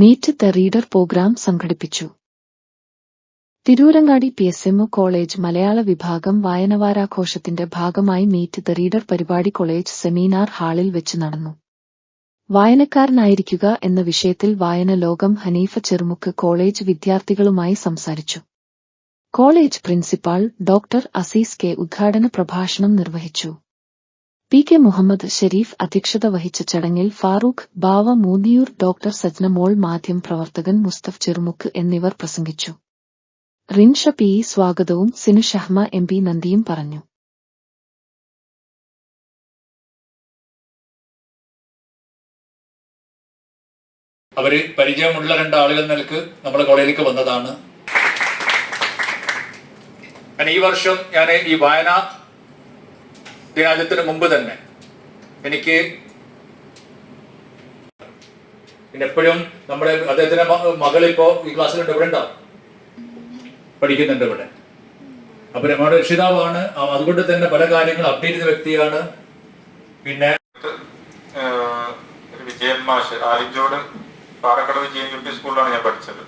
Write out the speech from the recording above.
Meet the reader program സംഘടിപ്പിച്ചു. Tirurangadi P S M college മലയാള വിഭാഗം വായനവാരാഘോഷത്തിന്റെ ഭാഗമായി മീറ്റ് ദ റീഡർ പരിപാടി കോളേജ് സെമിനാർ ഹാളിൽ വെച്ച് നടന്നു. വായനക്കാരനായിരിക്കുക എന്ന വിഷയത്തിൽ വായന ലോകം ഹനീഫ ചെറുമുക്ക് കോളേജ് വിദ്യാർത്ഥികളുമായി സംസാരിച്ചു. College principal doctor Azeez K ഉദ്ഘാടന പ്രഭാഷണം നിർവഹിച്ചു. പി കെ മുഹമ്മദ് ഷെരീഫ് അധ്യക്ഷത വഹിച്ച ചടങ്ങിൽ ഫാറൂഖ് ബാവ മൂന്നിയൂർ ഡോക്ടർ സജ്നമോൾ മാധ്യമ പ്രവർത്തകൻ മുസ്തഫ് ചെറുമുക്ക് എന്നിവർ പ്രസംഗിച്ചു. റിൻഷ പി സ്വാഗതവും സിനു ഷഹ്മ എം പി നന്ദിയും പറഞ്ഞു. അവർ പരിചയമുള്ള രണ്ടാളുകൾ നിലയ്ക്ക് നമ്മുടെ കോളേജിലേക്ക് വന്നതാണ്. ഈ വർഷം ഞാൻ ഈ വായന ദിനാചരണത്തിന് മുമ്പ് തന്നെ എനിക്ക് പിന്നെ എപ്പോഴും നമ്മുടെ അദ്ദേഹത്തിന്റെ മകൾ ഇപ്പോ ഈ ക്ലാസ്സിലുണ്ട്. ഇവിടെ ഉണ്ടാവും പഠിക്കുന്നുണ്ട് ഇവിടെ. അപ്പൊ നമ്മുടെ രക്ഷിതാവാണ്. അതുകൊണ്ട് തന്നെ പല കാര്യങ്ങളും അപ്ഡേറ്റ് ചെയ്ത വ്യക്തിയാണ്. പിന്നെ വിജയൻ മാഷ്. ആലിഞ്ചോട് പാറക്കട വിജയൻ യു പി സ്കൂളിലാണ് ഞാൻ പഠിച്ചത്.